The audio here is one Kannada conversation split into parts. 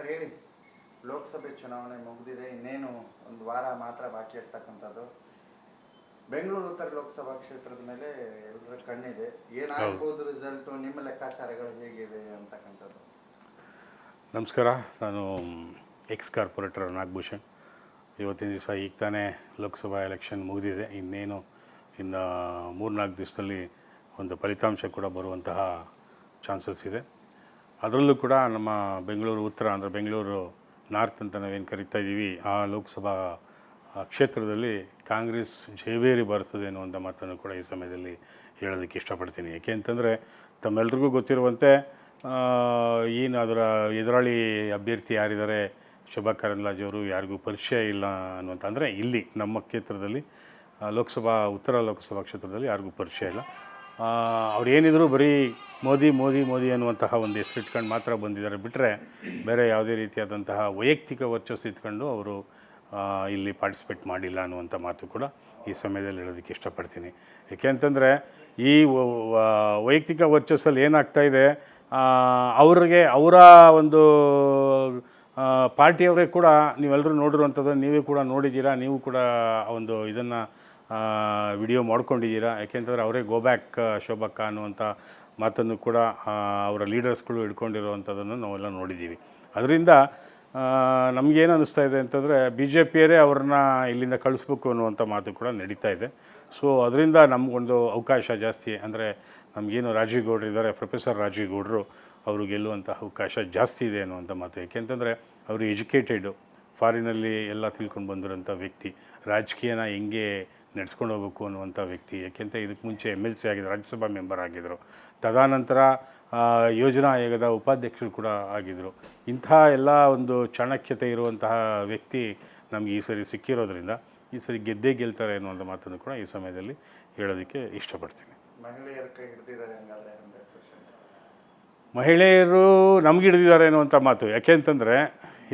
ಸರ್ ಹೇಳಿ ಲೋಕಸಭೆ ಚುನಾವಣೆ ಮುಗಿದಿದೆ ಇನ್ನೇನು ಒಂದು ವಾರ ಮಾತ್ರ ಬಾಕಿ ಇರ್ತಕ್ಕಂಥದ್ದು. ಬೆಂಗಳೂರು ಉತ್ತರ ಲೋಕಸಭಾ ಕ್ಷೇತ್ರದ ಮೇಲೆ ಎಲ್ಲರ ಕಣ್ಣಿದೆ. ಏನಾಗ್ಬೋದು ರಿಸಲ್ಟು ನಿಮ್ಮ ಲೆಕ್ಕಾಚಾರಗಳು ಹೇಗಿದೆ ಅಂತಕ್ಕಂಥದ್ದು? ನಮಸ್ಕಾರ ನಾನು ಎಕ್ಸ್ ಕಾರ್ಪೊರೇಟರ್ ನಾಗಭೂಷಣ್. ಇವತ್ತಿನ ದಿವಸ ಈಗ ತಾನೇ ಲೋಕಸಭಾ ಎಲೆಕ್ಷನ್ ಮುಗಿದಿದೆ. ಇನ್ನೇನು ಇನ್ನು ಮೂರ್ನಾಲ್ಕು ದಿವಸದಲ್ಲಿ ಒಂದು ಫಲಿತಾಂಶ ಕೂಡ ಬರುವಂತಹ ಚಾನ್ಸಸ್ ಇದೆ. ಅದರಲ್ಲೂ ಕೂಡ ನಮ್ಮ ಬೆಂಗಳೂರು ಉತ್ತರ, ಅಂದರೆ ಬೆಂಗಳೂರು ನಾರ್ತ್ ಅಂತ ನಾವೇನು ಕರಿತಾ ಇದ್ದೀವಿ ಆ ಲೋಕಸಭಾ ಕ್ಷೇತ್ರದಲ್ಲಿ ಕಾಂಗ್ರೆಸ್ ಜಯಬೇರಿ ಬರ್ತದೆ ಅನ್ನುವಂಥ ಮಾತನ್ನು ಕೂಡ ಈ ಸಮಯದಲ್ಲಿ ಹೇಳೋದಕ್ಕೆ ಇಷ್ಟಪಡ್ತೀನಿ. ಯಾಕೆ ಅಂತಂದರೆ ತಮ್ಮೆಲ್ರಿಗೂ ಗೊತ್ತಿರುವಂತೆ ಏನು ಅದರ ಎದುರಾಳಿ ಅಭ್ಯರ್ಥಿ ಯಾರಿದ್ದಾರೆ ಶೋಭಾ ಕರಂದ್ಲಾಜೆ ಅವರು ಯಾರಿಗೂ ಪರಿಚಯ ಇಲ್ಲ ಅನ್ನುವಂಥ ಅಂದರೆ ಇಲ್ಲಿ ನಮ್ಮ ಕ್ಷೇತ್ರದಲ್ಲಿ ಲೋಕಸಭಾ, ಉತ್ತರ ಲೋಕಸಭಾ ಕ್ಷೇತ್ರದಲ್ಲಿ ಯಾರಿಗೂ ಪರಿಚಯ ಇಲ್ಲ. ಆ, ಅವ್ರು ಏನಿದ್ರು ಬರೀ ಮೋದಿ ಮೋದಿ ಮೋದಿ ಅನ್ನುವಂತಹ ಒಂದು ಹೆಸರಿಟ್ಕೊಂಡು ಮಾತ್ರ ಬಂದಿದ್ದಾರೆ. ಬಿಟ್ಟರೆ ಬೇರೆ ಯಾವುದೇ ರೀತಿಯಾದಂತಹ ವೈಯಕ್ತಿಕ ವರ್ಚಸ್ಸು ಇಟ್ಕೊಂಡು ಅವರು ಇಲ್ಲಿ ಪಾರ್ಟಿಸಿಪೇಟ್ ಮಾಡಿಲ್ಲ ಅನ್ನುವಂಥ ಮಾತು ಕೂಡ ಈ ಸಮಯದಲ್ಲಿ ಹೇಳೋದಕ್ಕೆ ಇಷ್ಟಪಡ್ತೀನಿ. ಏಕೆ ಅಂತಂದರೆ ಈ ವೈಯಕ್ತಿಕ ವರ್ಚಸ್ಸಲ್ಲಿ ಏನಾಗ್ತಾ ಇದೆ ಅವ್ರಿಗೆ ಅವರ ಒಂದು ಪಾರ್ಟಿಯವರೇ ಕೂಡ ನೀವೆಲ್ಲರೂ ನೋಡಿರುವಂಥದ್ದು ನೀವೇ ಕೂಡ ನೋಡಿದ್ದೀರಾ ನೀವು ಕೂಡ ಒಂದು ಇದನ್ನು ವಿಡಿಯೋ ಮಾಡ್ಕೊಂಡಿದ್ದೀರಾ? ಯಾಕೆಂತಂದರೆ ಅವರೇ ಗೋ ಬ್ಯಾಕ್ ಶೋಭಕ್ಕ ಅನ್ನುವಂಥ ಮಾತನ್ನು ಕೂಡ ಅವರ ಲೀಡರ್ಸ್ಗಳು ಇಟ್ಕೊಂಡಿರುವಂಥದ್ದನ್ನು ನಾವೆಲ್ಲ ನೋಡಿದ್ದೀವಿ. ಅದರಿಂದ ನಮಗೇನು ಅನ್ನಿಸ್ತಾ ಇದೆ ಅಂತಂದರೆ ಬಿ ಜೆ ಪಿಯರೇ ಅವ್ರನ್ನ ಇಲ್ಲಿಂದ ಕಳಿಸ್ಬೇಕು ಅನ್ನುವಂಥ ಮಾತು ಕೂಡ ನಡೀತಾ ಇದೆ. ಸೊ ಅದರಿಂದ ನಮಗೊಂದು ಅವಕಾಶ ಜಾಸ್ತಿ ಅಂದರೆ ನಮಗೇನು ರಾಜೀವ್ ಇದ್ದಾರೆ, ಪ್ರೊಫೆಸರ್ ರಾಜೀವ್ ಗೌಡ್ರು ಅವರು ಗೆಲ್ಲುವಂಥ ಅವಕಾಶ ಜಾಸ್ತಿ ಇದೆ ಅನ್ನುವಂಥ ಮಾತು. ಯಾಕೆಂತಂದರೆ ಅವರು ಎಜುಕೇಟೆಡು ಫಾರಿನಲ್ಲಿ ಎಲ್ಲ ತಿಳ್ಕೊಂಡು ಬಂದಿರೋಂಥ ವ್ಯಕ್ತಿ. ರಾಜಕೀಯನ ಹೆಂಗೆ ನಡೆಸ್ಕೊಂಡು ಹೋಗ್ಬೇಕು ಅನ್ನುವಂಥ ವ್ಯಕ್ತಿ ಯಾಕೆಂತ ಇದಕ್ಕೆ ಮುಂಚೆ ಎಂ ಎಲ್ ಸಿ ಆಗಿದ್ದರು ರಾಜ್ಯಸಭಾ ಮೆಂಬರ್ ಆಗಿದ್ದರು ತದಾನಂತರ ಯೋಜನಾ ಆಯೋಗದ ಉಪಾಧ್ಯಕ್ಷರು ಕೂಡ ಆಗಿದ್ದರು ಇಂತಹ ಎಲ್ಲ ಒಂದು ಚಾಣಕ್ಯತೆ ಇರುವಂತಹ ವ್ಯಕ್ತಿ ನಮಗೆ ಈ ಸರಿ ಸಿಕ್ಕಿರೋದ್ರಿಂದ ಈ ಸರಿ ಗೆದ್ದೇ ಗೆಲ್ತಾರೆ ಅನ್ನುವಂಥ ಮಾತನ್ನು ಕೂಡ ಈ ಸಮಯದಲ್ಲಿ ಹೇಳೋದಕ್ಕೆ ಇಷ್ಟಪಡ್ತೀನಿ. ಮಹಿಳೆಯರು ನಮ್ಗೆ ಹಿಡಿದಿದ್ದಾರೆ ಅನ್ನುವಂಥ ಮಾತು. ಯಾಕೆ ಅಂತಂದರೆ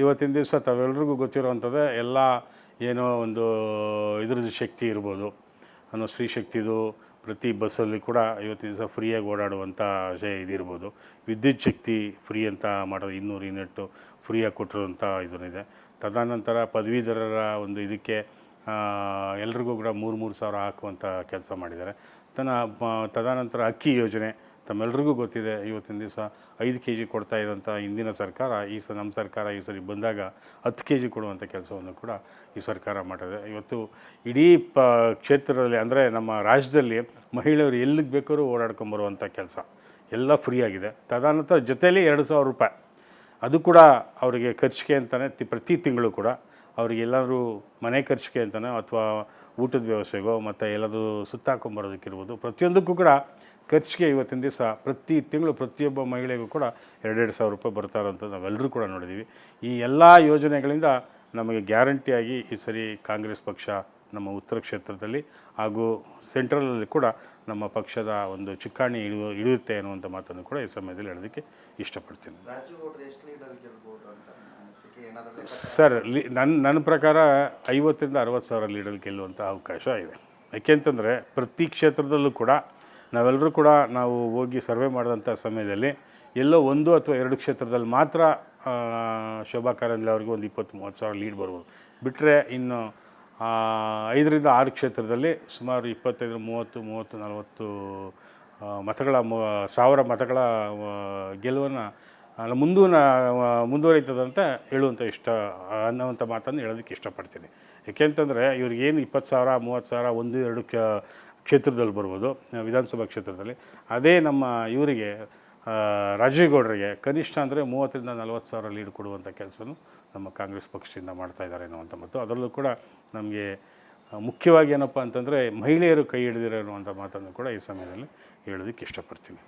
ಇವತ್ತಿನ ದಿವಸ ತಾವೆಲ್ಲರಿಗೂ ಗೊತ್ತಿರೋವಂಥದ್ದು ಎಲ್ಲ ಏನೋ ಒಂದು ಇದ್ರದ್ದು ಶಕ್ತಿ ಇರ್ಬೋದು. ಅನ್ನೋ ಸ್ತ್ರೀ ಶಕ್ತಿದು ಪ್ರತಿ ಬಸ್ಸಲ್ಲಿ ಕೂಡ ಇವತ್ತಿನ ದಿವಸ ಫ್ರೀಯಾಗಿ ಓಡಾಡುವಂಥ ಇದಿರ್ಬೋದು. ವಿದ್ಯುತ್ ಶಕ್ತಿ ಫ್ರೀ ಅಂತ ಮಾಡೋದು ಇನ್ನೂರು ಯೂನಿಟ್ಟು ಫ್ರೀಯಾಗಿ ಕೊಟ್ಟಿರುವಂಥ ಇದನ್ನಿದೆ ತದನಂತರ ಪದವೀಧರರ ಒಂದು ಇದಕ್ಕೆ ಎಲ್ರಿಗೂ ಕೂಡ ಮೂರು ಮೂರು ಸಾವಿರ ಹಾಕುವಂಥ ಕೆಲಸ ಮಾಡಿದ್ದಾರೆ. ತನ್ನ ತದನಂತರ ಅಕ್ಕಿ ಯೋಜನೆ ತಮ್ಮೆಲ್ರಿಗೂ ಗೊತ್ತಿದೆ, ಇವತ್ತಿನ ದಿವಸ ಐದು ಕೆ ಜಿ ಕೊಡ್ತಾ ಇದ್ದಂಥ ಹಿಂದಿನ ಸರ್ಕಾರ, ಈ ಸ ನಮ್ಮ ಸರ್ಕಾರ ಈ ಸರಿ ಬಂದಾಗ ಹತ್ತು ಕೆ ಜಿ ಕೊಡುವಂಥ ಕೆಲಸವನ್ನು ಕೂಡ ಈ ಸರ್ಕಾರ ಮಾಡಿದೆ. ಇವತ್ತು ಇಡೀ ಪ ಕ್ಷೇತ್ರದಲ್ಲಿ ಅಂದರೆ ನಮ್ಮ ರಾಜ್ಯದಲ್ಲಿ ಮಹಿಳೆಯರು ಎಲ್ಲಿಗೆ ಬೇಕಾದ್ರೂ ಓಡಾಡ್ಕೊಂಬರುವಂಥ ಕೆಲಸ ಎಲ್ಲ ಫ್ರೀ ಆಗಿದೆ. ತದನಂತರ ಜೊತೆಯಲ್ಲಿ ಎರಡು ಸಾವಿರ ರೂಪಾಯಿ. ಅದು ಕೂಡ ಅವರಿಗೆ ಖರ್ಚಿಗೆ ಅಂತಲೇ ಪ್ರತಿ ತಿಂಗಳು ಕೂಡ ಅವ್ರಿಗೆ ಎಲ್ಲಾದರೂ ಮನೆ ಖರ್ಚಿಗೆ ಅಂತಲೇ ಅಥವಾ ಊಟದ ವ್ಯವಸ್ಥೆಗೋ ಮತ್ತು ಎಲ್ಲಾದರೂ ಸುತ್ತಾಕೊಂಬರೋದಕ್ಕಿರ್ಬೋದು ಪ್ರತಿಯೊಂದಕ್ಕೂ ಕೂಡ ಖರ್ಚಿಗೆ ಇವತ್ತಿನ ದಿವಸ ಪ್ರತಿ ತಿಂಗಳು ಪ್ರತಿಯೊಬ್ಬ ಮಹಿಳೆಗೂ ಕೂಡ ಎರಡೆರಡು ಸಾವಿರ ರೂಪಾಯಿ ಬರ್ತಾರೆ ಅಂತ ನಾವೆಲ್ಲರೂ ಕೂಡ ನೋಡಿದ್ದೀವಿ. ಈ ಎಲ್ಲ ಯೋಜನೆಗಳಿಂದ ನಮಗೆ ಗ್ಯಾರಂಟಿಯಾಗಿ ಈ ಸರಿ ಕಾಂಗ್ರೆಸ್ ಪಕ್ಷ ನಮ್ಮ ಉತ್ತರ ಕ್ಷೇತ್ರದಲ್ಲಿ ಹಾಗೂ ಸೆಂಟ್ರಲಲ್ಲಿ ಕೂಡ ನಮ್ಮ ಪಕ್ಷದ ಒಂದು ಚುಕ್ಕಾಣಿ ಇಳಿಯು ಇಳಿಯುತ್ತೆ ಅನ್ನುವಂಥ ಮಾತನ್ನು ಕೂಡ ಈ ಸಮಯದಲ್ಲಿ ಹೇಳೋದಕ್ಕೆ ಇಷ್ಟಪಡ್ತೀನಿ? ಸರ್ ಲಿ ನನ್ನ ನನ್ನ ಪ್ರಕಾರ ಐವತ್ತರಿಂದ ಅರವತ್ತು ಸಾವಿರ ಲೀಡರ್ ಗೆಲ್ಲುವಂಥ ಅವಕಾಶ ಇದೆ. ಯಾಕೆಂತಂದರೆ ಪ್ರತಿ ಕ್ಷೇತ್ರದಲ್ಲೂ ಕೂಡ ನಾವೆಲ್ಲರೂ ಕೂಡ ನಾವು ಹೋಗಿ ಸರ್ವೆ ಮಾಡಿದಂಥ ಸಮಯದಲ್ಲಿ ಎಲ್ಲೋ ಒಂದು ಅಥವಾ ಎರಡು ಕ್ಷೇತ್ರದಲ್ಲಿ ಮಾತ್ರ ಶೋಭಾ ಕಾರಂದ್ಲೆ ಅವ್ರಿಗೆ ಒಂದು ಇಪ್ಪತ್ತು, ಮೂವತ್ತು ಸಾವಿರ ಲೀಡ್ ಬರ್ಬೋದು. ಬಿಟ್ಟರೆ ಇನ್ನು ಐದರಿಂದ ಆರು ಕ್ಷೇತ್ರದಲ್ಲಿ ಸುಮಾರು ಇಪ್ಪತ್ತೈದು, ಮೂವತ್ತು ಮೂವತ್ತು, ನಲವತ್ತು ಮತಗಳ ಸಾವಿರ ಮತಗಳ ಗೆಲುವನ್ನು ಮುಂದೂನ ಮುಂದೂ ಮುಂದುವರಿತದಂತ ಹೇಳುವಂಥ ಇಷ್ಟ, ಅನ್ನೋವಂಥ ಮಾತನ್ನು ಹೇಳೋದಕ್ಕೆ ಇಷ್ಟಪಡ್ತೀನಿ. ಯಾಕೆಂತಂದರೆ ಇವ್ರಿಗೇನು ಇಪ್ಪತ್ತು ಸಾವಿರ, ಮೂವತ್ತು ಸಾವಿರ, ಒಂದು, ಎರಡು ಕ ಕ್ಷೇತ್ರದಲ್ಲಿ ಬರ್ಬೋದು ವಿಧಾನಸಭಾ ಕ್ಷೇತ್ರದಲ್ಲಿ. ಅದೇ ನಮ್ಮ ಇವರಿಗೆ ರಾಜೇಗೌಡರಿಗೆ ಕನಿಷ್ಠ ಅಂದರೆ ಮೂವತ್ತರಿಂದ ನಲವತ್ತು ಸಾವಿರ ಲೀಡ್ ಕೊಡುವಂಥ ಕೆಲಸನೂ ನಮ್ಮ ಕಾಂಗ್ರೆಸ್ ಪಕ್ಷದಿಂದ ಮಾಡ್ತಾ ಇದ್ದಾರೆ ಅನ್ನುವಂಥ ಮತ್ತು ಅದರಲ್ಲೂ ಕೂಡ ನಮಗೆ ಮುಖ್ಯವಾಗಿ ಏನಪ್ಪ ಅಂತಂದರೆ ಮಹಿಳೆಯರು ಕೈ ಹಿಡಿದಿರೋ ಅನ್ನುವಂಥ ಮಾತನ್ನು ಕೂಡ ಈ ಸಮಯದಲ್ಲಿ ಹೇಳೋದಕ್ಕೆ ಇಷ್ಟಪಡ್ತೀನಿ.